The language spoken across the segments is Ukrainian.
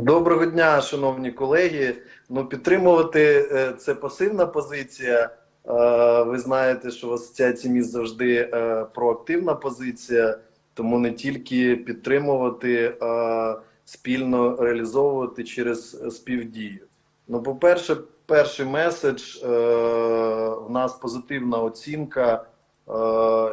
Доброго дня, шановні колеги. Ну, підтримувати е, це пасивна позиція. Е, Ви знаєте, що в асоціації міст завжди е, проактивна позиція, тому не тільки підтримувати, а спільно реалізовувати через співдію. Ну, по-перше, перший меседж в нас позитивна оцінка,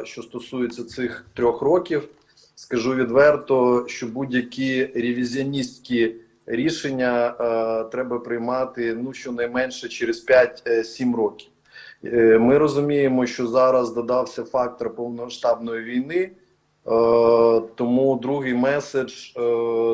що стосується цих трьох років. Скажу відверто, що будь-які ревізіоністські рішення е, треба приймати ну щонайменше через 5-7 років. Е, ми розуміємо, що зараз додався фактор повномасштабної війни, е, тому другий меседж е,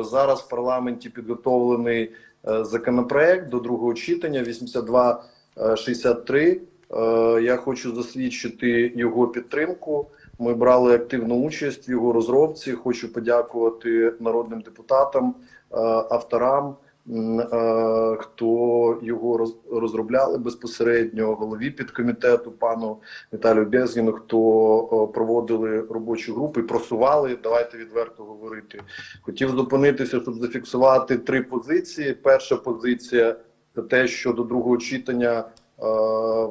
зараз в парламенті підготовлений е, законопроект до другого читання 8263. Е, я хочу засвідчити його підтримку. Ми брали активну участь в його розробці. Хочу подякувати народним депутатам, е, авторам, е, хто його роз- розробляли безпосередньо, голові підкомітету, пану Віталію Безгіну, хто е, проводили робочі групи, просували. Давайте відверто говорити. Хотів зупинитися, щоб зафіксувати три позиції. Перша позиція це те, що до другого читання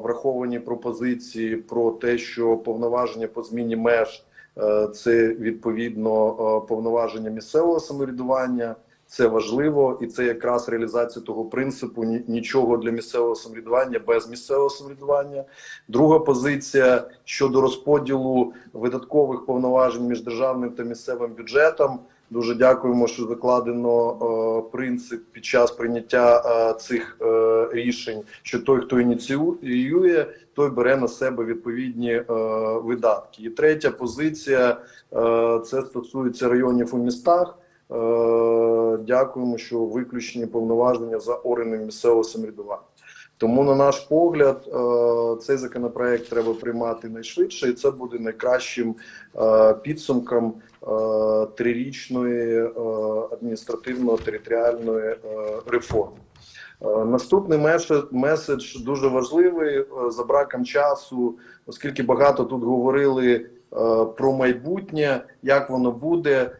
враховані пропозиції про те, що повноваження по зміні меж е, це відповідно е, повноваження місцевого самоврядування. Це важливо, і це якраз реалізація того принципу нічого для місцевого самоврядування без місцевого самоврядування. Друга позиція щодо розподілу видаткових повноважень між державним та місцевим бюджетом. Дуже дякуємо, що закладено е, принцип під час прийняття е, цих е, рішень, що той, хто ініціює, той бере на себе відповідні видатки. І третя позиція це стосується районів у містах. Дякуємо, що виключені повноваження за органами місцевого самоврядування. Тому, на наш погляд, е, цей законопроект треба приймати найшвидше, і це буде найкращим е, підсумком е, трирічної адміністративно-територіальної реформи. Наступний меседж, дуже важливий за браком часу, оскільки багато тут говорили про майбутнє, як воно буде.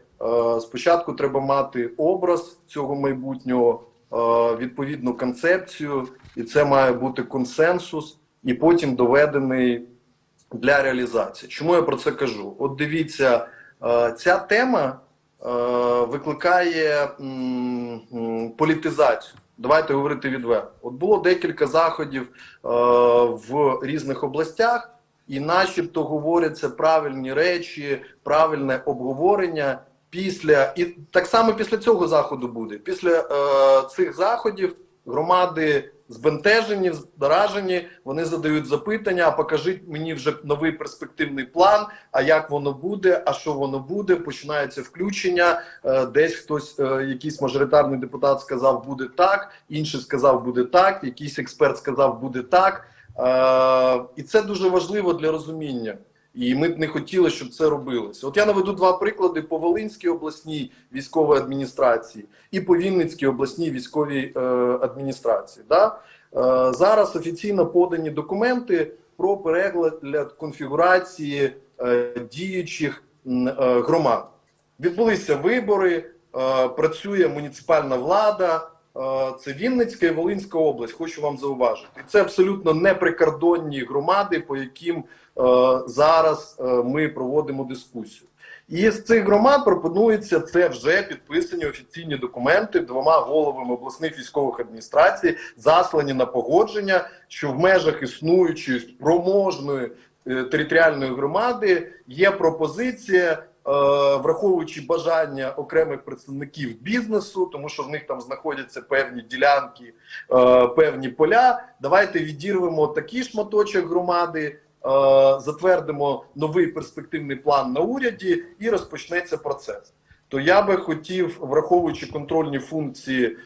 Спочатку треба мати образ цього майбутнього, відповідну концепцію, і це має бути консенсус, і потім доведений для реалізації. Чому я про це кажу? От дивіться, е, ця тема е, викликає політизацію. Давайте говорити відверто. От було декілька заходів е, в різних областях, і начебто говоряться правильні речі, правильне обговорення. Після і так само після цього заходу буде. Після е, цих заходів громади збентежені, заражені, вони задають запитання: а покажіть мені вже новий перспективний план. А як воно буде? А що воно буде? Починається включення. Е, десь хтось, е, якийсь мажоритарний депутат сказав, буде так, інший сказав, буде так, якийсь експерт сказав, буде так. Е, і це дуже важливо для розуміння. І ми б не хотіли, щоб це робилося. От я наведу два приклади по Волинській обласній військовій адміністрації і по Вінницькій обласній військовій е, адміністрації. Е, зараз офіційно подані документи про перегляд конфігурації е, діючих громад. Відбулися вибори, працює муніципальна влада. Е, Це Вінницька і Волинська область. Хочу вам зауважити. Це абсолютно неприкордонні громади, по яким е, зараз е, ми проводимо дискусію. І з цих громад пропонується це вже підписані офіційні документи двома головами обласних військових адміністрацій, заслані на погодження, що в межах існуючої спроможної територіальної громади є пропозиція. Е, Враховуючи бажання окремих представників бізнесу, тому що в них там знаходяться певні ділянки, е, певні поля. Давайте відірвемо такий шматочок громади, е, затвердимо новий перспективний план на уряді і розпочнеться процес. То я би хотів, враховуючи контрольні функції е,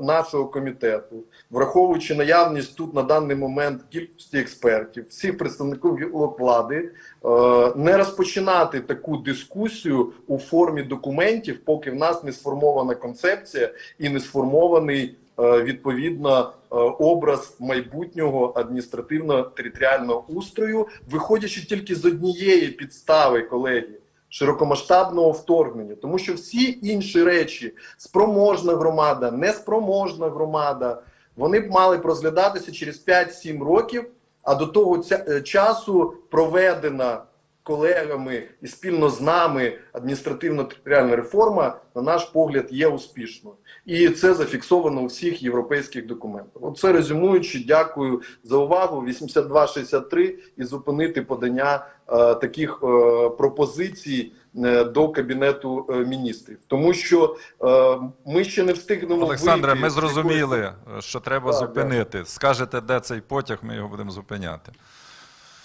нашого комітету, враховуючи наявність тут на даний момент кількості експертів, всіх представників влади, е, не розпочинати таку дискусію у формі документів, поки в нас не сформована концепція і не сформований е, відповідно е, образ майбутнього адміністративно-територіального устрою, виходячи тільки з однієї підстави, колеги. Широкомасштабного вторгнення, тому що всі інші речі, спроможна громада, неспроможна громада, вони б мали б розглядатися через 5-7 років, а до того е, часу проведена колегами і спільно з нами адміністративно-територіальна реформа, на наш погляд, є успішною. І це зафіксовано у всіх європейських документах. Оце резюмуючи, дякую за увагу. 8263 і зупинити подання е, таких е, пропозицій е, до кабінету е, міністрів, тому що е, ми ще не встигнемо. Олександре, вийти ми зрозуміли, що треба Так, зупинити. Скажете, де цей потяг, ми його будемо зупиняти.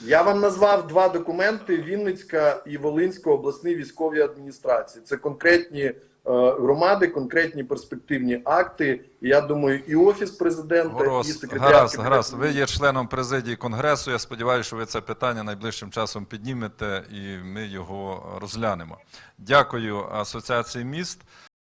Я вам назвав два документи: Вінницька і Волинська обласні військові адміністрації. Це конкретні е, громади, конкретні перспективні акти. Я думаю, і офіс президента, і Гаразд, гаразд, гаразд. Ви є членом президії Конгресу. Я сподіваюся, що ви це питання найближчим часом піднімете і ми його розглянемо. Дякую Асоціації міст.